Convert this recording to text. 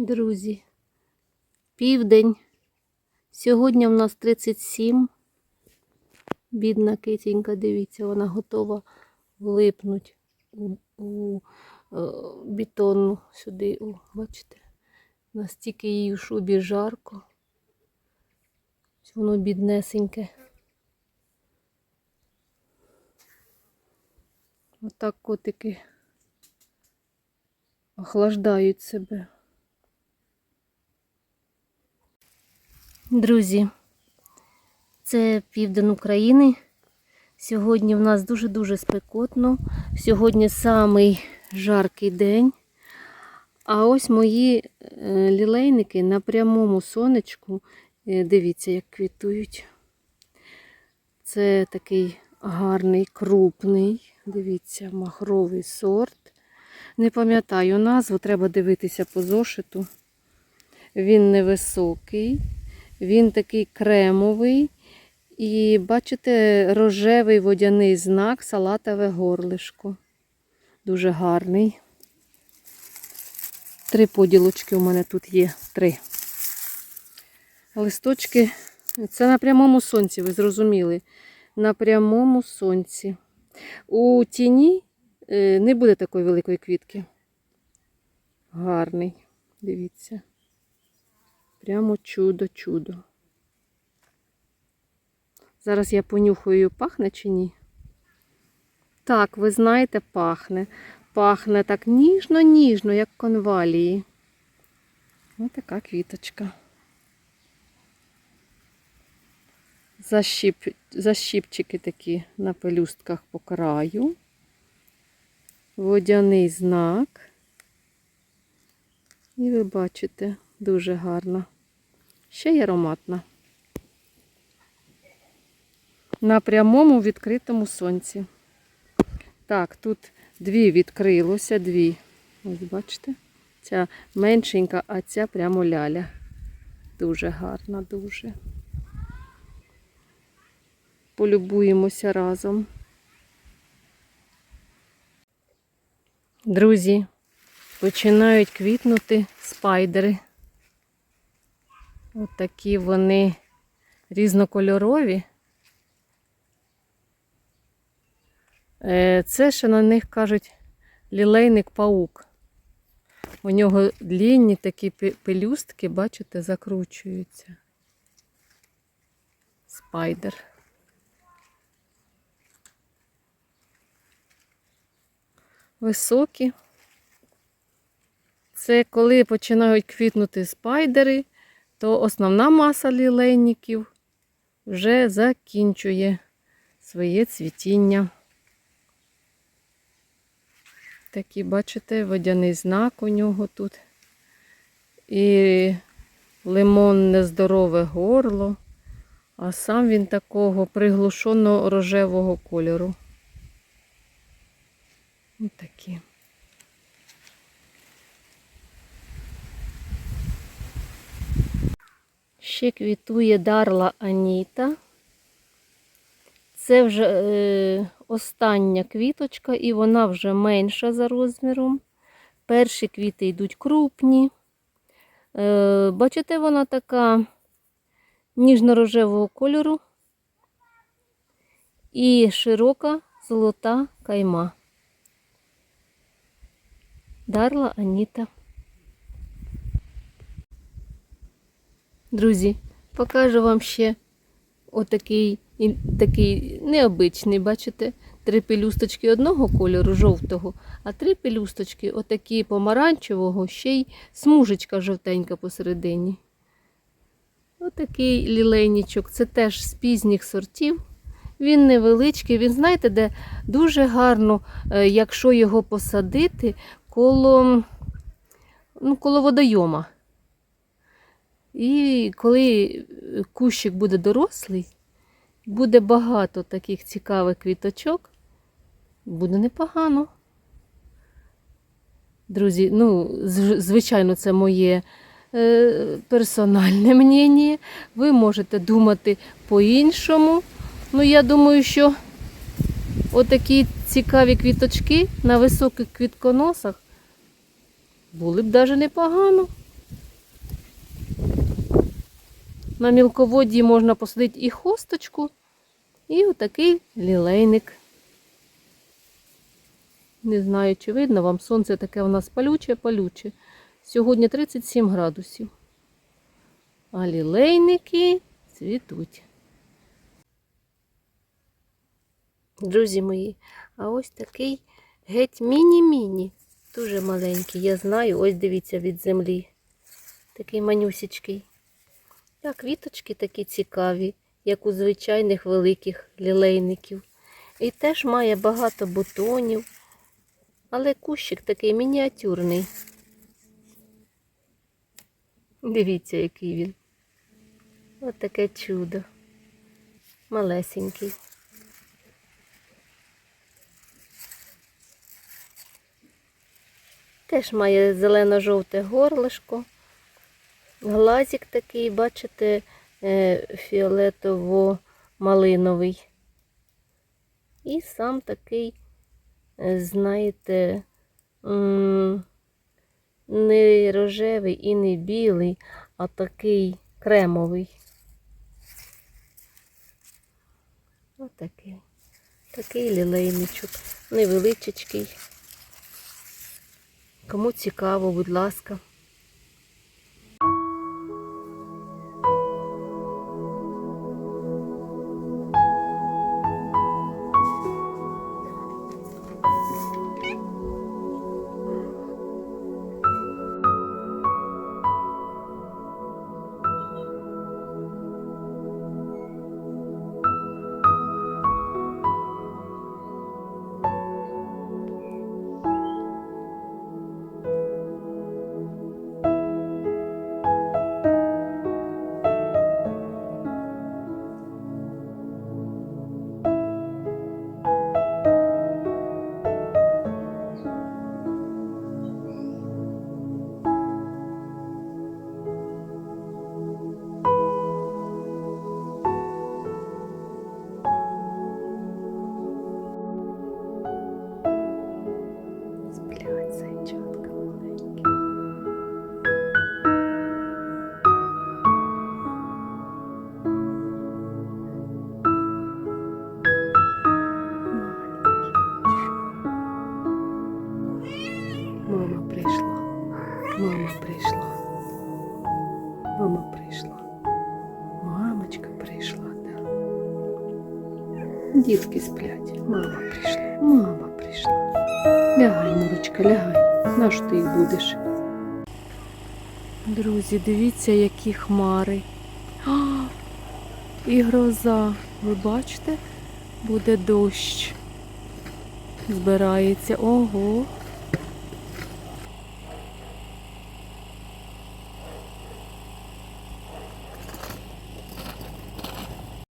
Друзі, південь. Сьогодні в нас 37. Бідна китенька, дивіться, вона готова влипнуть у, у е, бетонну сюди. О, бачите? Настільки їй у шубі жарко. Воно біднесеньке. Отак котики охлаждають себе. Друзі, це південь України. Сьогодні в нас дуже-дуже спекотно. Сьогодні самий жаркий день. А ось мої е, лілейники на прямому сонечку. Е, Дивіться, як квітують. Це такий гарний, крупний, дивіться, махровий сорт. Не пам'ятаю назву, треба дивитися по зошиту. Він невисокий, він такий кремовий. І бачите, рожевий водяний знак, салатове горлишко. Дуже гарний. Три поділочки у мене тут є. Три. Листочки. Це на прямому сонці, ви зрозуміли. На прямому сонці. У тіні е, не буде такої великої квітки. Гарний. Дивіться. Прямо чудо-чудо. Зараз я понюхаю, пахне чи ні? Так, ви знаєте, пахне. Пахне так ніжно-ніжно, як конвалії. Ось така квіточка. Защіп... Защіпчики такі на пелюстках по краю. Водяний знак. І ви бачите, дуже гарна. Ще й ароматна. На прямому відкритому сонці. Так, тут дві відкрилося, дві. Ось бачите? Ця меншенька, а ця прямо ляля. Дуже гарна, дуже. Полюбуємося разом. Друзі, починають квітнути спайдери. От такі вони різнокольорові. Е, Це ще на них кажуть лілейник паук. У нього длінні такі пелюстки, бачите, закручуються. Спайдер. Високі. Це коли починають квітнути спайдери, то основна маса лілейників вже закінчує своє цвітіння. Такий, бачите, водяний знак у нього тут. І лимонне здорове горло, а сам він такого приглушено рожевого кольору. Ось такі. Ще квітує дарла Аніта. Це вже е, остання квіточка, і вона вже менша за розміром. Перші квіти йдуть крупні. Е, бачите, вона така ніжно-рожевого кольору і широка золота кайма. Дарла Аніта. Друзі, покажу вам ще отакий такий необичний, бачите, три пелюсточки одного кольору, жовтого, а три пелюсточки отакі помаранчевого, ще й смужечка жовтенька посередині. Отакий лілейничок. Це теж з пізніх сортів. Він невеличкий, він, знаєте, де дуже гарно, е, якщо його посадити коло, ну, коло водойома. І коли кущик буде дорослий, буде багато таких цікавих квіточок, буде непогано. Друзі, ну, звичайно, це моє е, персональне мнення. Ви можете думати по-іншому. Ну, я думаю, що отакі цікаві квіточки на високих квітконосах були б навіть непогано. На мілководді можна посадити і хосточку, і отакий лілейник. Не знаю, чи видно вам, сонце таке у нас палюче, палюче. Сьогодні 37 градусів. А лілейники цвітуть. Друзі мої, а ось такий геть міні-міні. Дуже маленький, я знаю, ось дивіться від землі. Такий манюсічкий. Так, квіточки такі цікаві, як у звичайних великих лілейників. І теж має багато бутонів, але кущик такий мініатюрний. Дивіться, який він. Ось таке чудо. Малесенький. Теж має зелено-жовте горлишко. Глазик такий, бачите, е, фіолетово-малиновий. І сам такий, е, знаєте, не рожевий і не білий, а такий кремовий. Отакий. Такий лілейничок, невеличкий. Кому цікаво, будь ласка. Прийшла, да. Дітки сплять. Мама прийшла. Мама прийшла. Лягай, Мурочка, лягай. На що ти їх будеш? Друзі, дивіться, які хмари. А, і гроза. Ви бачите? Буде дощ. Збирається. Ого.